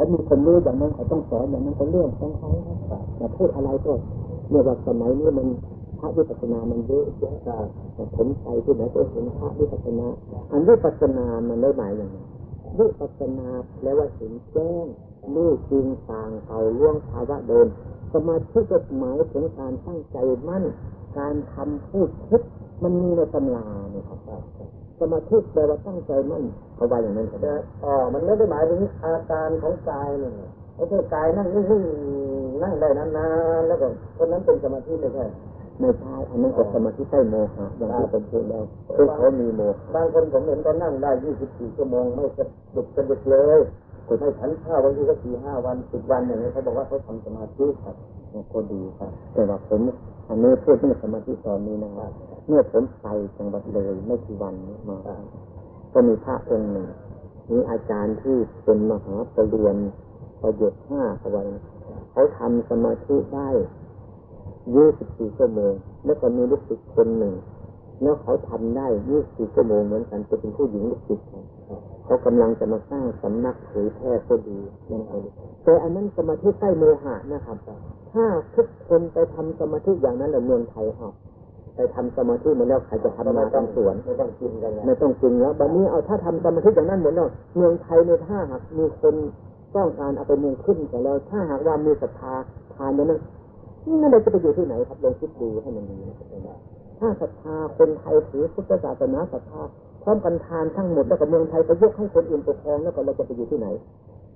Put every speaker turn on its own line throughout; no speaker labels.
เขามีคนรู้อย่างนั้นเขาต้องสอนอย่างนั้นเขาเรื่องของเขาครับแต่พูดอะไรก็เมื่อว่าสมัยนี้มันพระวิปัสสนามันเยอะแยะแต่ผมไปที่ไหนก็เห็นพระวิปัสสนา อันวิปัสสนามันได้หมายอย่างไรวิปัสสนาแปลว่าเห็นแจ้งรู้จริงต่างเขาล่วงภาวะเดิม สมาธิก็หมายถึงการตั้งใจมั่น การทำพูดคิดมันมีในตำราเนี่ยครับ สมาธิแปลว่าตั้งใจมั่นเขาว่าอย่างนั้นใช่ไหมอ๋อมันไม่ได้หมายถึงอาการของกายเนี่ยไม่ใช่กายนั่งนิ่งๆนั่งได้นานๆแล้วก็คนนั้นเป็นสมาธิไม่ใช่ไม่ใช่อันนั้นก็สมาธิใต้โมหะอย่างที่ผมพูดแล้วคือเขามีโมหะบางคนผมเห็นเขานั่งได้ยี่สิบสี่ชั่วโมงไม่กระดุกกระดิกเลยคุณไม่ฉันข้าวบางทีก็สี่ห้าวันสิบวันอย่างนี้เขาบอกว่าเขาทำสมาธิครับก็ดีครับแต่ว่าผมอันนี้พูดเรื่องสมาธิตอนนี้นะครับ เมื่อผมไปจังหวัดเลยไม่กี่วันนี้มาก็มีพระองค์หนึ่งมีอาจารย์ที่เป็นมหาปรริญญาประโยชน์ห้าอะไรเขาทำสมาธิได้ยี่สิบสี่ชั่วโมง แล้วก็มีลูกศิษย์คนหนึ่ง แล้วเขาทำได้ยี่สิบชั่วโมงเหมือนกันจะเป็นผู้หญิงลูกศิษย์เขากำลังจะมาสร้างสำนักเผยแพร่ก็ดีนั่นเองแต่อันนั้นสมาธิใต้โมหะนะครับถ้าทุกคนไปทำสมาธิอย่างนั้นในเมืองไทยครับ ไปทำสมาธิมาแล้วใครจะทำนาทำสวนไม่ต้องกินกันไม่ต้องกินแล้วบัดนี้เอาถ้าทำสมาธิอย่างนั้นหมดแล้วเมืองไทยในถ้าหากมีคนต้องการเอาไปเมืองขึ้นแต่แล้วถ้าหากว่ามีศรัทธาทานนั้นนั่นเราจะไปอยู่ที่ไหนครับลองคิดดูให้มันดีนะครับถ้าศรัทธาคนไทยถือพุทธศาสนาศรัทธาพร้อมกันทานทั้งหมดแล้วก็เมืองไทยไปยกให้คนอื่นปกครองแล้วก็เราจะไปอยู่ที่ไหน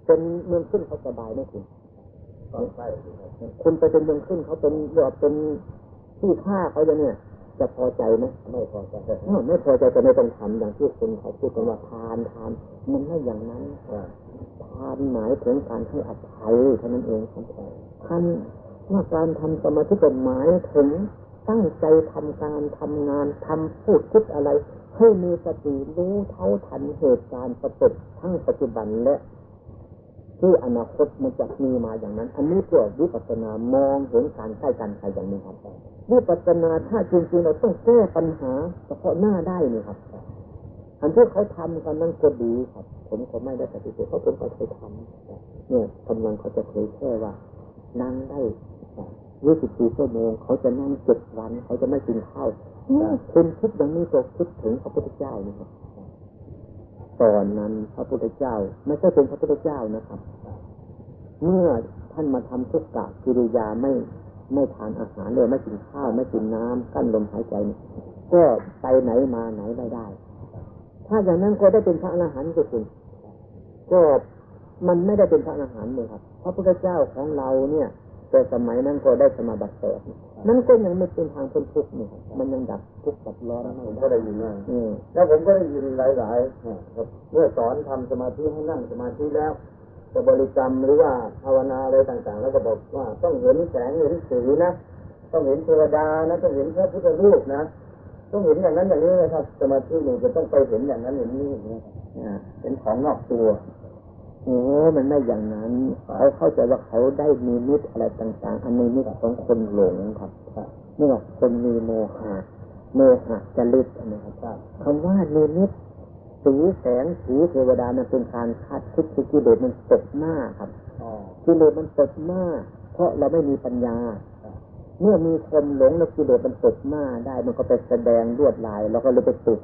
เป็นเมืองขึ้นเขาสบายไหมคุณคุณไปเป็นเมืองขึ้นเขาเป็นแบบเป็นที่ฆ่าเขาอย่างเนี้ย จะพอใจไหมไม่พอใจไม่พอใจจะไม่ต้องทำอย่างที่คนเขาพูดกันว่าทานทานมันไม่อย่างนั้นทานหมายถึงการให้อภัยเท่านั้นเองครับท่านว่าการทำสมาธิเป็นหมายถึงตั้งใจทำการทำงานทำพูดคิดอะไร ให้มีสติรู้เท่าทันเหตุการณ์ประสบทั้งปัจจุบันและ ที่อนาคตมันจะมีมาอย่างนั้น อันนี้เพื่อวิปัสสนามองเห็นการใกล้กันใครอย่างนี้ครับวิปัสสนาถ้าจริงๆเราต้องแก้ปัญหาเฉพาะหน้าได้นี่ครับอันที่เขาทำกันนั้นก็ดีครับ ผมก็ไม่ได้ปฏิเสธเขาเป็นเขาเคยทำเนี่ยกำลังเขาจะเคยแค่ว่านั่งได้ยี่สิบสี่ชั่วโมงเขาจะนั่งเจ็ดวัน เขาจะไม่กินข้าวคุณคิดอย่างนี้ก็คิดถึงพระพุทธเจ้านะครับ ตอนนั้นพระพุทธเจ้าไม่ใช่เป็นพระพุทธเจ้านะครับ เมื่อท่านมาทำทุกกะกิริยาไม่ไม่ทานอาหารเลยไม่กินข้าวไม่กินน้ำกั้นลมหายใจก็ไปไหนมาไหนไม่ได้ ถ้าอย่างนั้นก็ได้เป็นพระอรหันต์ก็คุณก็มันไม่ได้เป็นพระอรหันต์เลยครับ พระพุทธเจ้าของเราเนี่ย แต่สมัยนั้นก็ได้สมาบัติแปดนั่นก็ยังไม่เป็นทางพ้นทุกข์นี่มันยังดับทุกข์ดับร้อนไม่ได้ก็ได้ยินแล้วผมก็ได้ยินหลายๆเมื่อสอนทำสมาธิให้นั่งสมาธิแล้วจะบริกรรมหรือว่าภาวนาอะไรต่างๆ แล้วก็บอกว่าต้องเห็นแสงเห็นสีนะต้องเห็นเทวดานะต้องเห็นพระพุทธรูปนะต้องเห็นอย่างนั้นอย่างนี้นะครับ สมาธิหนึ่งจะต้องไปเห็นอย่างนั้นอย่างนี้เป็นของนอกตัว โอ้มันไม่อย่างนั้นเขาเข้าใจว่าเขาได้มีมิตอะไรต่างๆ อันนี้มิตของคนหลงครับนี่ว่าคนมีโมหะโมหะจริตนะครับคำว่ามีมิตสีแสงสีเทวดานั้นเป็นการคาดคิดที่กิเลสมันตกหน้าครับกิเลสมันตกหน้า เพราะเราไม่มีปัญญา เมื่อมีคนหลงแล้วกิเลสมันตกหน้าได้มันก็ไปแสดงลวดลายเราก็เลยไปติด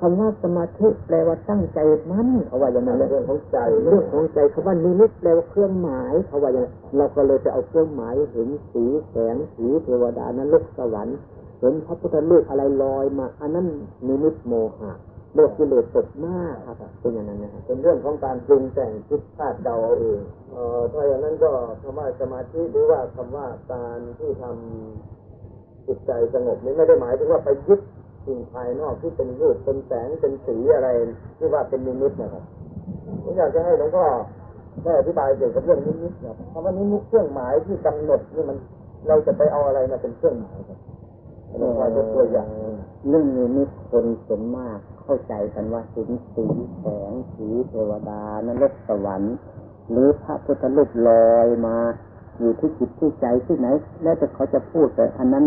คำว่าสมาธิแปลว่าตั้งใจมั่นเขาว่าอย่างนั้นเรื่องของใจเรื่องของใจคำว่านิมิตแปลว่าเครื่องหมายเขาว่าอย่างเราก็เลยไปเอาเครื่องหมายเห็นสีแสงสีเทวดานั้นลกสวรรค์เห็นพระพุทธรูปอะไรลอยมา อันนั้นนิมิตโมหะโลกกิเลสตกมากครับเป็นอย่างนั้นนะครับเป็นเรื่องของการปรุงแต่งคิดคาดเดาเองเอ่อถ้าอย่างนั้นก็คำว่าสมาธิหรือว่าคำว่าการที่ทำจิตใจสงบนี้ไม่ได้หมายถึงว่าไปยึด สิ่งภายนอกที่เป็นรูปเป็นแสงเป็นสีอะไรที่ว่าเป็นนิมิตนะครับผมอยากจะให้หลวงพ่อได้อธิบายเกี่ยวกับเรื่องนิมิตครับคำว่านิมิตเครื่องหมายที่กำหนดนี่มันเราจะไปเอาอะไรมาเป็นเครื่องหมายครับหลวงพ่อจะตัวอย่างเรื่องนิมิตคนส่วนมากเข้าใจกันว่าสีสีแสงสีเทวดานรกสวรรค์หรือพระพุทธรูปลอยมาอยู่ที่จิตที่ใจที่ไหน แล้วแต่เขาจะพูดแต่อันนั้น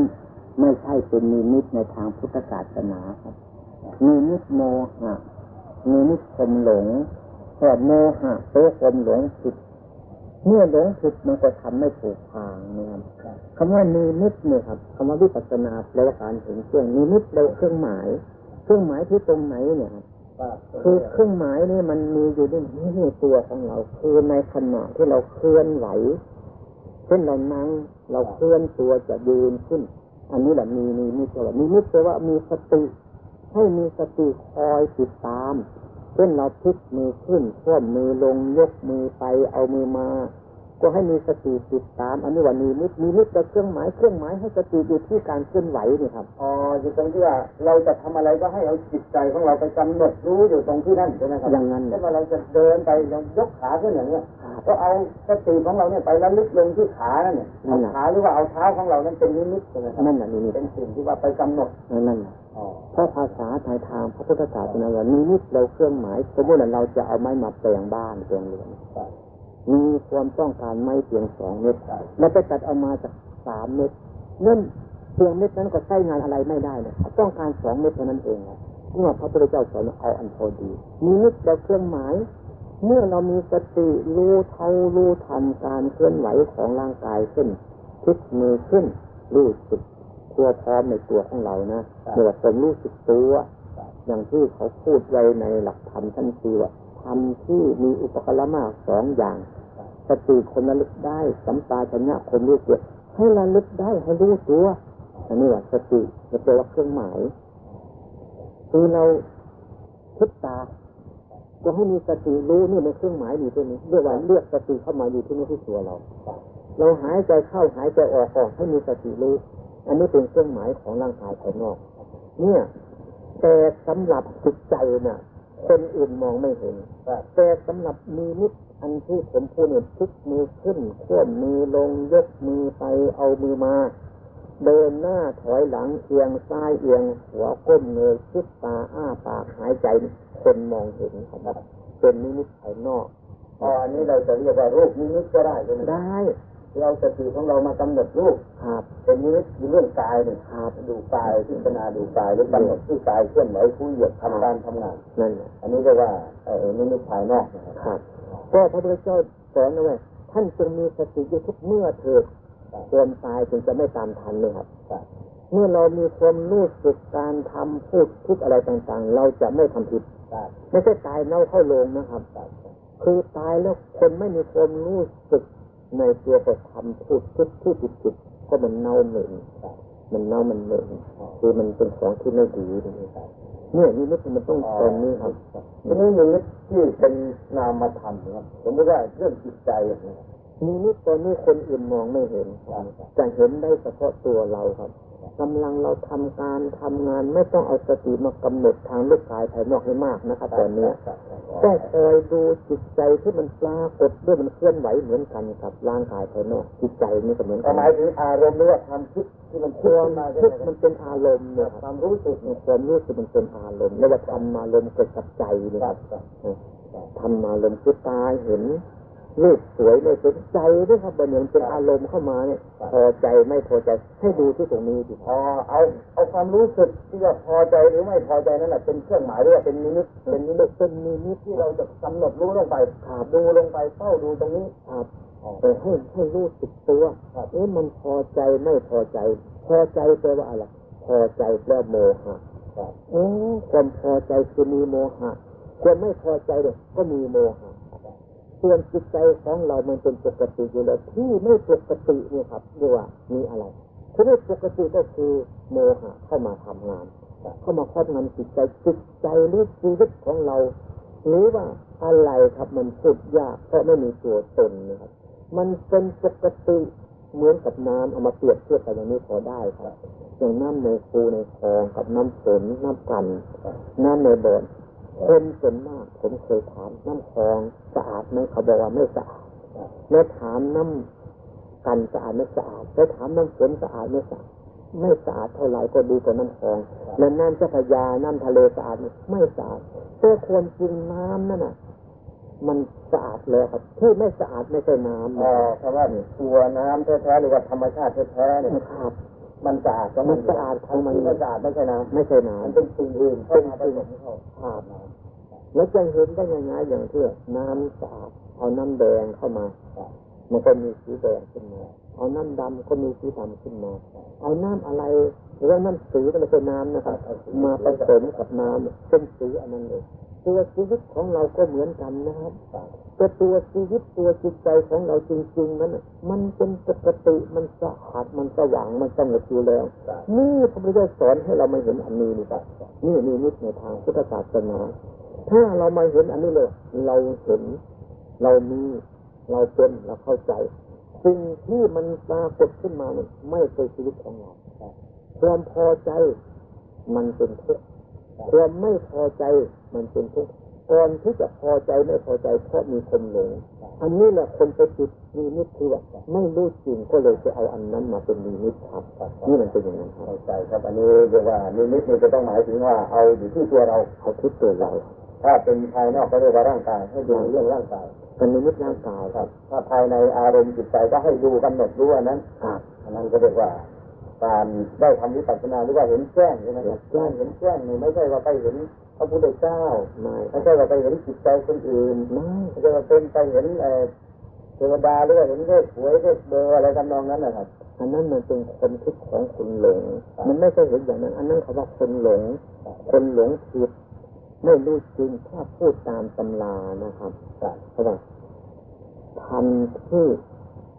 ไม่ใช่เป็นนิมิตในทางพุทธศาสนาครับนิมิตโมหะนิมิตคมหลงแค่โมหะโตคมหลงผิดเมื่อหลงผิดมันก็ทำไม่ถูกทางนะครับคำว่านิมิตเนี่ยครับคำว่าวิปัสสนาแปลว่าการเห็นเครื่องนิมิตแปลว่าเครื่องหมาย เครื่องหมายที่ตรงไหนเนี่ยครับคือเครื่องหมายนี่มันมีอยู่ในตัวของเรา คือในขณะที่เราเคลื่อนไหวเช่นเรานั่งเราเคลื่อนตัวจะยืนขึ้น อันนี้แหละมีมีมีตัวมีมิตแปลว่ามีสติ ให้มีสติคอยติดตามเช่นเราพลิกมือขึ้นคว่ำมือลงยกมือไปเอามือมา ก็ให้มีสติติดตาม อันนี้ว่ามีมิตมีมิตแต่เครื่องหมายเครื่องหมายให้สติอยู่ที่การเคลื่อนไหวนี่ครับ
อ๋ออยู่ตรงที่ว่าเราจะทำอะไรก็ให้เอาจิตใจของเราไปกำหนดรู้อยู่ตรงที่นั่นใช่ไหมครับ
อย่างนั้น
เช่นว่าเราจะเดินไปยกขาขึ้นอย่างเนี้ย ก็เอาสติของเราเนี่ยไประลึกลงที่ขานั่นเนี่ยเอาขาหรือว่าเอาเท้าของเรานั้นเป็นนิมิตใช่ไหมครับ
นั่นแหละนิมิต
เป็นสิ่งที่ว่าไปกำหนด
นั่นแหละ
อ๋อ
เพราะภาษาไทยทางพระพุทธศาสนาว่านิมิตเราเครื่องหมายสมมติว่าเราจะเอาไม้มาแปลงบ้านแปลงเรือนมีความต้องการไม้เพียงสองเม็ดแล้วไปตัดเอามาจากสามเม็ดนั่นเพียงเม็ดนั้นก็ใช้งานอะไรไม่ได้เลยต้องการสองเม็ดเท่านั้นเองนะเมื่อพระพุทธเจ้าสอนว่าเอาอันพอดีนิมิตเราเครื่องหมาย เมื่อเรามีสติรู้เท่ารู้ทันการเคลื่อนไหวของร่างกายขึ้นพลิกมือขึ้น รู้สึกตัวพร้อมในตัวของเรานะเมื่อสมรู้สึกตัวอย่างที่เขาพูดไว้ในหลักธรรมท่านคือว่าธรรมที่มีอุปกรณ์มากสองอย่าง สติคนระลึกได้ สัมปาชัญญะคนรู้ตัวให้ระลึกได้ให้รู้ตัวอันนี้ว่าสติจะเป็นว่าเครื่องหมายคือเราคิดตา ก็ให้มีสติรู้นี่ในเครื่องหมายอยู่ตรงนี้เรียกว่าเลือกสติเข้ามาอยู่ที่นี่ที่ตัวเรา เราหายใจเข้าหายใจออกก็ให้มีสติรู้ อันนี้เป็นเครื่องหมายของร่างกายภายนอก เนี่ยแต่สำหรับจิตใจน่ะ คนอื่นมองไม่เห็นแต่สำหรับมีนิดอันที่ผมพูดเนี่ยพลิกมือขึ้นเคลื่อนมือลงยกมือไปเอามือมา เดินหน้าถอยหลังเอียงซ้ายเอียงหัวก้มเงยคิดตาอ้าปากหายใจ คนมองเห็นครับ เป็นนิมิตภายนอก
อ๋ออันนี้เราจะเรียกว่ารูปนิมิตก็ได้ใช่ไหม
ได้
เราสติของเรามากำหนดรูป
ครับ
เป็นนิมิตคือเรื่องกายเนี่ย
ครับ
ดูกายพิจารณาดูกายหรือกำหนดที่กายเคลื่อนไหวคุยเหยียดทำการทำงาน
นั่นแหละ
อันนี้เรียกว่าเออนิมิตภายนอกนะครับ
ครับก็พระพุทธเจ้าสอนนะเว้ยท่านจงมีสติอยู่ทุกเมื่อเถิดควรตายจึงจะไม่ตามทันเลยครับเมื่อเรามีความรู้สึกการทำพูดคิดอะไรต่างๆ เราจะไม่ทำผิด ไม่ใช่ตายเน่าเข้าโลงนะครับ คือตายแล้วคนไม่มีความรู้สึกในตัวก็ทำพูดคิดที่ผิดผิดๆก็มันเน่าเหม็นมันเน่ามันเหม็นคือมันเป็นของที่ไม่ดีนะครับเนี่ยนี่ไม่มันต้องตรงนี้ครับ
ทีนี้นิมิตที่เป็นนามธรรมนะครับสมมติว่าเรื่องจิตใจอย่างนี้
มีนิดตอนนี้คนอื่นมองไม่เห็นจะเห็นได้เฉพาะตัวเราครับ กำลังเราทำการทำงาน ไม่ต้องเอาสติมากำหนดทางลูกกายภายนอกให้มากนะครับตอนเนี้ยต้องคอยดูจิตใจที่มันปรากฏด้วยมันเคลื่อนไหวเหมือนกันกับร่างกายภายนอกจิตใจนี่ก็เหมือน
ก็
กัน
หมายถึงอารมณ์หรือว่าความคิดที่มัน
ค
คิด
วาม
ขึ้นมาใช่
คิด
ไหมค
มั
รับ
นเป็นอารมณ์เนี่ยความรู้สึกเนี่ยความรู้สึกมันเป็นอารมณ์แล้วว่าทำอารมณ์เกิดกับใจนะครับทำอารมณ์คือตาเห็น รูปสวยเลยสนใจด้วยครับมันเหมือนเป็นอารมณ์เข้ามาเนี่ยพอใจไม่พอใจให้ดูที่ตรงนี้ดิ
อ๋อเอาเอาความรู้สึกที่ว่าพอใจหรือไม่พอใจนั่นแหละเป็นเครื่องหมายหรือว่าเป็นนิมิต
เป็นนิมิตเป็นนิมิต
ที่เราจะกำหนดรู้ลงไป
ครับ
ดูลงไปเฝ้าดูตรงนี้
ครับแต่ให้ให้รู้สึกตัวเอ๊ะมันพอใจไม่พอใจ พอใจแปลว่าอะไรพอใจแปลว่าโมหะเอ๊ะความพอใจคือมีโมหะความไม่พอใจเนี่ยก็มีโมหะ ส่วนจิตใจของเรามันเป็นปกติอยู่แล้วที่ไม่ปกตินี่ครับเรียกว่ามีอะไรที่ไม่ปกติก็คือโมหะเข้ามาทำงาน เข้ามาครอบงำจิตใจจิตใจหรือชีวิตของเราหรือว่าอะไรครับมันพูดยากเพราะไม่มีตัวตนนะครับ มันเป็นปกติเหมือนกับน้ำเอามาเปรียบเทียบกันอย่างนี้พอได้ครับอย่างน้ำในคูในคลองกับน้ำฝนน้ำกันน้ำในบ่อ คนส่วนมากผมเคยถามน้ำคลองสะอาดไหมเขาบอกว่าไม่สะอาดแล้วถามน้ำกันสะอาดไม่สะอาดแล้วถามน้ำฝนสะอาดไม่สะอาดไม่สะอาดเท่าไหร่ก็ดีกว่าน้ำคลองและน้ำเจ้าพระยาน้ำทะเลสะอาดไหมไม่สะอาดแต่ควรจริงน้ำนั่นน่ะมันสะอาดแล้วครับที่ไม่สะอาดไม่ใช่น้ำ
อ๋อคำว่าตัวน้ำแท้ๆหรือว่าธรรมชาติแท้ๆเนี่ย
นะครับ
มันสะอาดก็
มันสะอาดของมัน
ที่ไม่สะอาดไม่ใช่น้
ไม่ใช่ำ
มัน
น้ำ
เป็นสิ่งอื่นเข้ามาผสมเข้า
ครับแล้วจะเห็นได้ง่ายๆอย่างที่น้ำสะอาดเอาน้ำแดงเข้ามา มันก็มีสีแดงขึ้นมาเอาน้ำดำก็มีสีดำขึ้นมา เอาน้ำอะไรหรือว่าน้ำสีก็ไม่ใช่น้ำนะครับ มาผสมกับน้ำเป็นสีอันนั้นเลย ตัวชีวิตของเราก็เหมือนกันนะครับแต่ตัวชีวิตตัวจิตใจของเราจริงๆนั้นมันเป็นปกติมันสะอาดมันสว่างมันสงบอยู่แล้ว นี่พระพุทธเจ้าสอนให้เรามาเห็นอันนี้นี่ครับนี่นี่นิดในทางพุทธศาสนาถ้าเรามาเห็นอันนี้เลย เราเห็น เรามีเราเป็นเราเข้าใจสิ่งที่มันปรากฏขึ้นมาเนี่ยไม่ใช่ชีวิตของเราความพอใจมันเป็นทุกข์ความไม่พอใจ มันเป็นทุกข์ก่อนที่จะพอใจไม่พอใจเพราะมีคนหลงอันนี้แหละคนไปติดมีนิดคือว่าไม่รู้จริงก็เลยจะเอาอันนั้นมาเป็นมีนิดครับนี่มันเป็นอย่างนั้นครับ
เข้าใจครับ อันนี้เรียกว่านิมิตนี่จะต้องหมายถึงว่าเอาอยู่ที่ตัวเรา
เอาคิดตัวเรา
ถ้าเป็นภายนอกก็เรียกว่าร่างกายให้ดูเรื่องร่างกาย
เป็นนิมิตร่างกาย
ครับ ถ้าภายในอารมณ์จิตใจก็ให้ดูกำหนดรู้อันนั้น
ครับ
อันนั้นก็เรียกว่า การได้ทำวิปัสสนาหรือว่าเห็นแจ้งใช่ไหมครับ
แจ้ง
เห็นแจ้งนี่ไม่ใช่ว่าไปเห็นพระพุทธเจ้า
ไม่
ไม่ใช่ว่าไปเห็นจิตใจคนอื่น
ไม่
ไม่ใช่ว่าเป็นไปเห็นเอ่อเทวดาหรือว่าเห็นเลขหวยเลขเบอร์อะไรทำนองนั้นนะครับ
อันนั้นมันเป็นคนคิดของคนหลง มันไม่ใช่เห็นอย่างนั้น อันนั้นเขาว่าคนหลง คนหลงผิดไม่รู้จริงถ้าพูดตามตำรานะครับเพราะว่าทันที่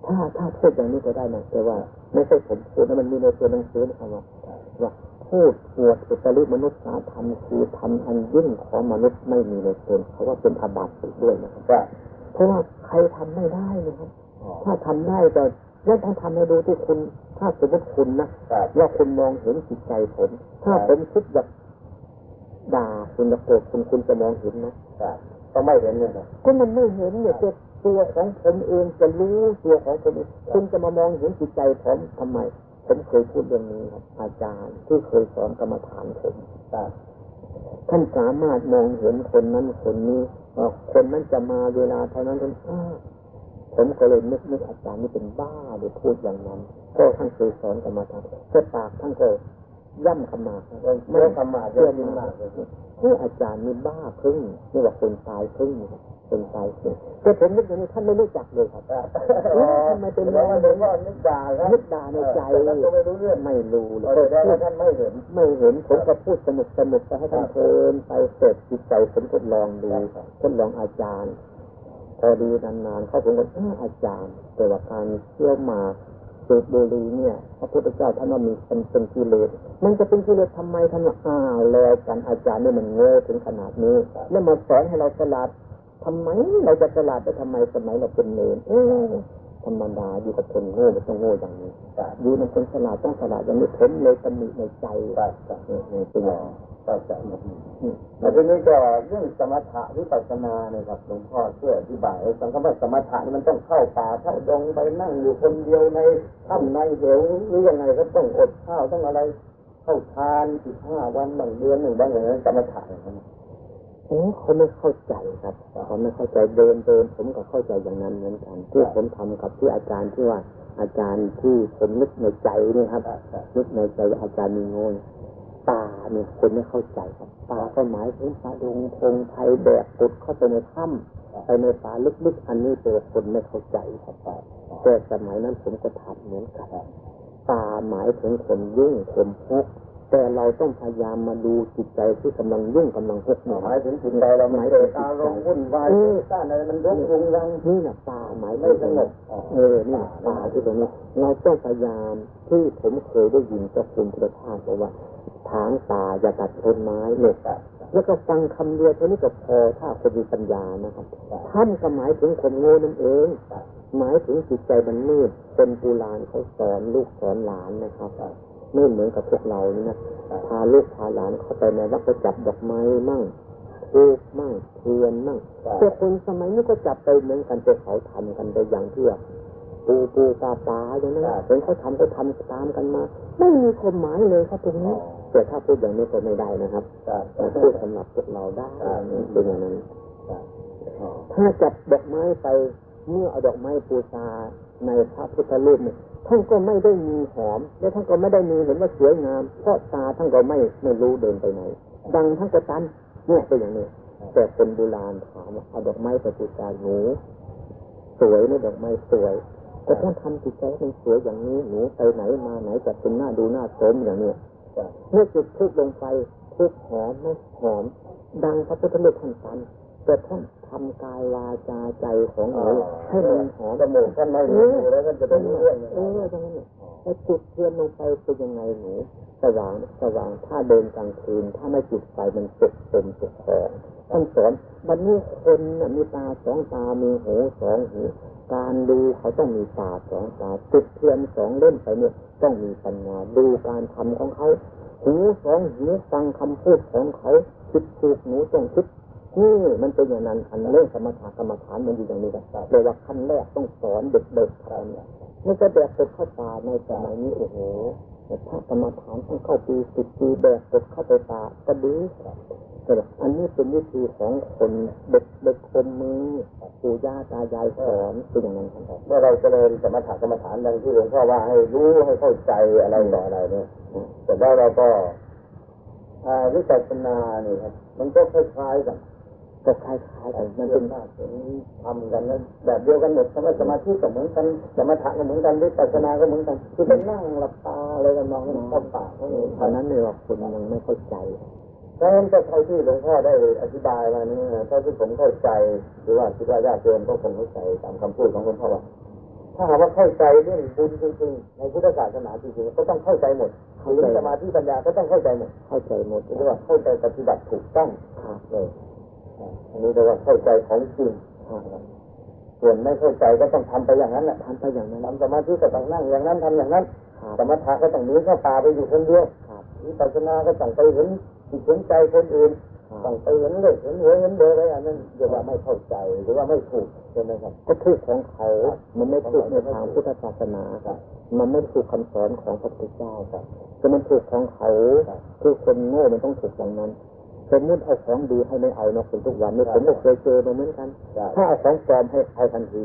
ถ้าถ้าพูดอย่างนี้ก็ได้นะแต่ว่า ไม่ใช่ผมพูดนะมันมีในตัวหนังสือนะครับว่าว่าพูดอวดอุตริมนุษยธรรมคือทำอันยิ่งของมนุษย์ไม่มีในตนเขาว่าเป็นอาบัติด้วยนะครับ
ว่า
เพราะว่าใครทำไม่ได้นะครับถ้าทำได้ก็แล้วต้องทำให้ดูที่คุณ ถ้าสมมติคุณนะครับว่าคุณมองเห็นจิตใจผม ถ้าผมคิดแบบด่าคุณจะโกรธคุณคุณจะมองเห็นไหม
ครับก็ไม่เห็นเนี่ยครับ
ก็มันไม่เห็นเนี่ยตัว ตัวของผมเองจะรู้ตัวของผมเองคุณจะมามองเห็นจิตใจผมทำไม ผมเคยพูดเรื่องนี้ครับ อาจารย์ที่เคยสอนกรรมฐานผม
ครับ
ท่านสามารถมองเห็นคนนั้นคนนี้ว่าคนนั้นจะมาเวลาเท่านั้นคนอ้าวผมก็เลยนึกนึกอาจารย์นี่เป็นบ้าหรือพูดอย่างนั้น ก็ท่านเคยสอนกรรมฐานแต่ปากท่านก็ ย่ำขมาด
เมื่อทำมาเยอะยิ่งมากเลย
ที่อาจารย์นี่บ้าพึ่งนี่ว่าคนตายพึ่งนะครับคนตายพึ่งแต่ผมนึกอย่างนี้ท่านไม่รู้จักเลยครับ
อ๋อ
ทำไมเป็น
แล้
เรื่
ว
อง
มันเป็นว่านึกด่าครับ
นึกด่าในใจ
ท่านก็ไม่รู้เรื่อง
ไม่รู้เล
เอยอแต่ว่าท่านไม่เห็น
ไม่เห็นผมก็พูดสนุกสนุกไปให้ท่านเพลินไปเสร็จจิตใจผมทดลองดูทดลองอาจารย์พอดีนานๆเข้าผมก็เอออาจารย์ แต่ว่าการเที่ยวหมา กสูบบุหรี่เนี่ยพระพุทธเจ้าท่านว่ามีเป็นเป็นกิเลสมันจะเป็นกิเลสทำไมท่านว่าอ้าวแล้วกันอาจารย์เนี่ยมันโง่ถึงขนาดนี้ แล้วมาสอนให้เราฉลาดทำไมเราจะฉลาดไปทำไมสมัยเราเป็นเนรเออธรรมดาอยู่กับคนโง่ไม่ต้องโง่อย่างนี้อยู่ในคนฉลาดต้องฉลาดอย่างนี้ผมเลยตำหนิในใจ
ครับครับ
เออเออเป็นอย่างนี้
เข้าใจแล้วทีนี้ก็เรื่องสมถะวิปัสสนาเนี่ยครับหลวงพ่อช่วยอธิบายให้ฟังคำว่าสมถะนี่มันต้องเข้าป่าเข้าดงไปนั่งอยู่คนเดียวในถ้ำในเหวหรือยังไงก็ต้องอดข้าวต้องอะไรเข้าทานสิบห้าวันบางเดือนหนึ่งบางอย่างนั้นสมถะอย่างนั้น
โอ้เขาไม่เข้าใจครับเขาไม่เข้าใจเดินเดินผมก็เข้าใจอย่างนั้นเหมือนกันที่ผมทำกับที่อาจารย์ที่ว่าอาจารย์ที่ผมนึกในใจนี่ครับนึกในใจว่าอาจารย์มีโง่ ป่าเนี่ยคนไม่เข้าใจครับป่าก็หมายถึงป่าดงพงไทยแบกปุดเข้าไปในถ้ำไปในป่าลึกๆอันนี้เป็นคนไม่เข้าใจครับแต่สมัยนั้นผมก็ทำเหมือนกันป่าหมายถึงคนยุ่งคนทุกข์แต่เราต้องพยายามมาดูจิตใจที่กำลังยุ่งกำลังทุกข์หน่อ
หมาย
ย
ถึงจิตใจเรามันเกิดอารมณ์วุ่นวายสร้างอะไรมันรบกวนรัง
นี่นะป่าหมาย
ไม่
ถึง
สงบ
เออนี่นะป่าที่ตรงนี้เราต้องพยายามที่ผมเคยได้ยินเจ้าคุณพุทธทาสบอกว่า ทางป่าอย่าตัดต้นไม้เนี่ยแล้วก็ฟังคำเดียวเท่านี้ก็พอถ้าคนมีปัญญานะครับท่านก็หมายถึงคนโง่นั่นเอง หมายถึงจิตใจมันมืดเป็นปูรานเขาสอนลูกสอนหลานนะครับไม่เหมือนกับพวกเรานี่นะพาลูกพาหลานเข้าไปในวัดก็จับดอกไม้มั่งทูบมั่งเทียนมั่งแต่คนสมัยนี้ก็จับไปเหมือนกันแต่เขาทำกันไปอย่างที่ว่าปูปูปลาปลาอย่างนั้นเห็นเขาทำก็ทำตามกันมา ไม่มีความหมายเลยครับตรงนี้ แต่ถ้าพูดอย่างนี้ก็ไม่ได้นะครับพูดสำหรับพวกเราได้เป็นอย่างนั้นถ้าจับดอกไม้ไปเมื่อเอาดอกไม้ปูชาในพระพุทธรูปเนี่ยท่านก็ไม่ได้มีหอม และท่านก็ไม่ได้มีเห็นว่าสวยงามเพราะตาท่านก็ไม่ไม่รู้เดินไปไหนดังท่านก็ตันเนี่ยเป็นอย่างนี้แต่คนโบราณถามว่าเอาดอกไม้ไปบูชาหนูสวยไหมดอกไม้สวยก็ต้องทำจิตใจให้มันสวยอย่างนี้หนูไปไหนมาไหนจะเป็นหน้าดูหน้าชมอย่างเนี้ย เมื่อจุดทูบลงไปทูบหอมไหม่หอม ดังพระพุทธรูปท่านสันแต่ท่านทำกายวาจาใจของหนูให้มันหอม
จมูกท่านไม่มีแล้วท่านจะได้รู้เรื่อง
เออจังนั้นเนี่ยแล้วจุดเทียนลงไปเป็นยังไงหนูสว่างสว่างถ้าเดินกลางคืน ถ้าไม่จุดไฟมันเจ็บเป็นเจ็บคอท่านสอนวันนี้คนน่ะมีตาสองตามีหูสองหู การดูเขาต้องมีตาสองตาจุดเทียนสองเล่มไปเนี่ยต้องมีปัญญาดูการทำของเขาหูสองหูฟังคำพูดของเขาคิดถูกหนูต้องคิดนี่มันเป็นอย่างนั้นอันเรื่องสมถะกรรมฐานมันอยู่อย่างนี้ครับเลยว่าขั้นแรกต้องสอนเด็กๆทำเนี่ยไม่ใช่แบบกดเข้าตาในสมัยนี้โอ้โหถ้ากรรมฐานต้องเข้าปีสิบปีแบบกดเข้าไปตาก็ดีแต่อันนี้เป็นวิธีของคนเด็กเด็กคนมือ ปู่ย่าตายายสอนเป็นอย่างนั้นครับ
เมื่อเราเจริญสมถะกรรมฐานดังที่หลวงพ่อว่าให้รู้ให้เข้าใจอะไรต่ออะไรเนี่ยแต่ว่าเราก็อ่าวิปัสสนานี่ครับมันก็คล้ายๆกัน
ก็คล้ายๆกันมัน
มัน
เป็
เป็นนมากเป็นทำกันนะแบบเดียวกันหมดสมาสมาธิก็เหมือนกันสมถะก็เหมือนกันวิปัสสนาก็เหมือนกัน คือไปนั่งหลับตาอะไรกันมองมันเข้าปากเขาเอง
ตอนนั้นเนี่ยว่าคุณยังไม่เข้าใจ
เพราะฉะนั้นก็เท่าที่หลวงพ่อได้อธิบายมานี่นะเท่าที่ผมเข้าใจหรือว่าคิดว่าญาติโยมก็คงเข้าใจตามคำพูดของหลวงพ่อว่าถ้าหากว่าเข้าใจเรื่องบุญจริงๆในพุทธศาสนาจริงๆก็ต้องเข้าใจหมดคือสมาธิปัญญาก็ต้องเข้าใจหมด
เข้าใจหมด
เรียกว่าเข้าใจปฏิบัติถูกต้อง
ครับ
เลยอ่าอันนี้เรียกว่าเข้าใจของจริง
ครับ
ส่วนไม่เข้าใจก็ต้องทำไปอย่างนั้นแหละ
ทำไปอย่างนั้น
ทำสมาธิก็ต้องนั่งอย่างนั้นทำอย่างนั้น
ครับ
สมถะก็ต้องหนีเข้าป่าไปอยู่คนเดียว
ครับ
วิปัสสนาก็ต้องไปเห็น จิตเห็นใจคนอื่น
ครั
ต้อบงไปเห็นเลยเห็นหัวเห็นเบอร์อะไรอันนั้นเรียกว่าไม่เข้าใจหรือว่าไม่ถูกใช่ไหมครับ
ก็ถูกของเขา มันไม่ถูกในทางพุทธศาสนาครับมันไม่ถูกคำสอนของพระพุทธเจ้าครับแต่มันถูกของเขาคือคนโง่มันต้องถูกอย่างนั้นสมมติเอาของดีให้ไม่เอาเนาะคนทุกวันนี้ผมก็เคยเจอมาเหมือนกัน ถ้าเอาของปลอมให้เอาทันที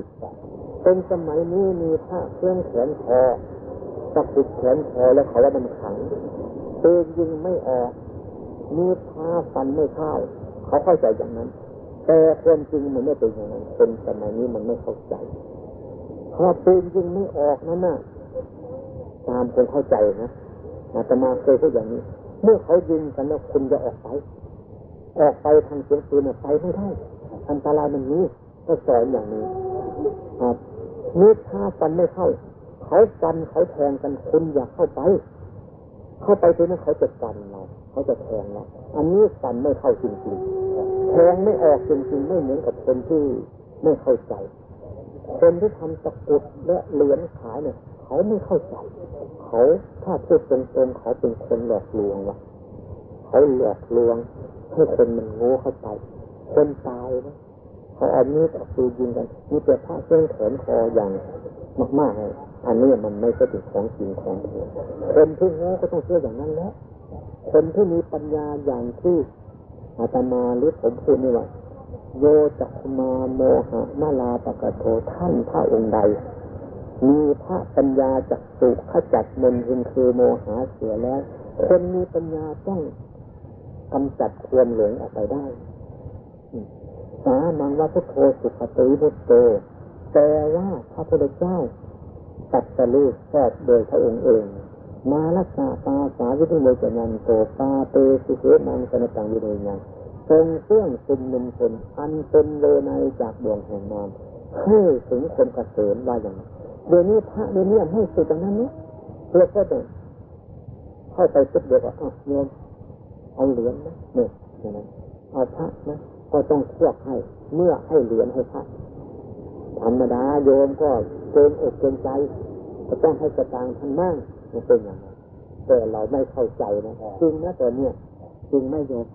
เป็นสมัยนี้มีพระเครื่องแขวนคอตะกุดแขวนคอแล้วเขาว่ามันขังปืนยิงไม่ออก มีผ้าฟันไม่เข้าเขาเข้าใจอย่างนั้น แต่ความจริงมันไม่เป็นอย่างนั้นคนสมัยนี้มันไม่เข้าใจพอปืนยิงไม่ออกนั่นน่ะตามคนเข้าใจนะอาตมาเคยพูดอย่างนี้ เมื่อเขายิงกันแล้วคุณจะออกไป ออกไปทางเสียงปืนเนี่ยไปไม่ได้อันตรายมันนี้ก็สอนอย่างนี้ครับนี่ถ้าฟันไม่เข้า เขาฟันเขาแทงกันคุณอย่าเข้าไป เข้าไปทีนั้นเขาจะฟันเราเขาจะแทงเราอันนี้ฟันไม่เข้าจริงๆแทงไม่ออกจริงๆไม่เหมือนกับคนที่ไม่เข้าใจคนที่ทำตะกุดและเหรียญขายเนี่ย เขาไม่เข้าใจ เขาถ้าพูดตรงๆเขาเป็นคนหลอกลวงว่ะเขาหลอกลวงให้คนมันโง่เข้าใจคนตายนะเขาเอามีดเอาปืนยิงกันมีแต่ผ้าเครื่องแขนคออย่างมากๆเลย อันนี้มันไม่ใช่เป็นของจริงของแท้คนที่โง่ก็ต้องเชื่ออย่างนั้นแหละคนที่มีปัญญาอย่างที่อาตมาหรือผมพูดนี่ว่าโยจักมาโมหะมาลาปะกะโทท่านพระองค์ใด มีพระปัญญาจักสุขจัดมนทินคือโมหะเสียแล้ว คนมีปัญญาต้องกำจัดความหลงออกไปได้สามังว่าพุทโธสุขติพุทโธแต่ว่าพระพุทธเจ้า ตัดสรู้ชอบโดยพระองค์เอง มารักษาปาสาวิทุโมจนันโตปาเตสุเขมังสนตังวิโรยังทรงเครื่องคุมนุมชนอันเป็นเลไนจากดวงแห่งนามให้ถึงคนกระเกษมว่าอย่างเดี๋ยวนี้พระเดี๋ยวนี้ให้สุดอย่างนั้นเนี่ยเราก็ต้องเข้าไปสุดเดียวก็อะโยมเอาเหรียญนะเนี่ยอย่างนั้นเอาพระนะก็ต้องเลือกให้เมื่อให้เหรียญให้พระธรรมดาโยมก็ เกินอกเกินใจก็ต้องให้สตางท่านบ้างมันเป็นอย่างนั้นแต่เราไม่เข้าใจนะจริงนะแตัวเนี้ยจริงไม่โยม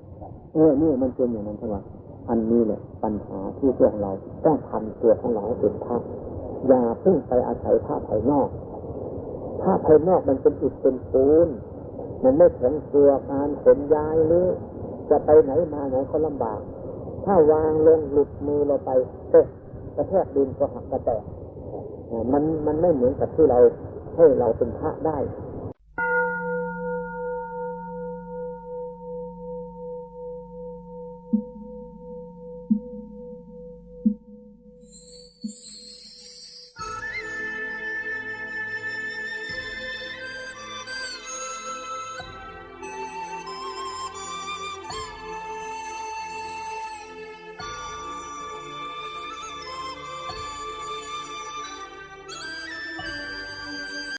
เออเนี่ยมันเป็นอย่างนั้นใช่ไหมอันนี้แหละปัญหาที่พวกเราต้องทำตัวของเราเป็นพระอย่าเพิ่งไปอาศัยพระภายนอกพระภายนอกมันเป็นอิฐเป็นปูนมันไม่แข็งตัวการขนย้ายหรือจะไปไหนมาไหนก็ลำบาก ถ้าวางลงหลุดมือเราไปตกกระแทกดินก็หักกระแตก มันมันไม่เหมือนกับที่เราให้เราเป็นพระได้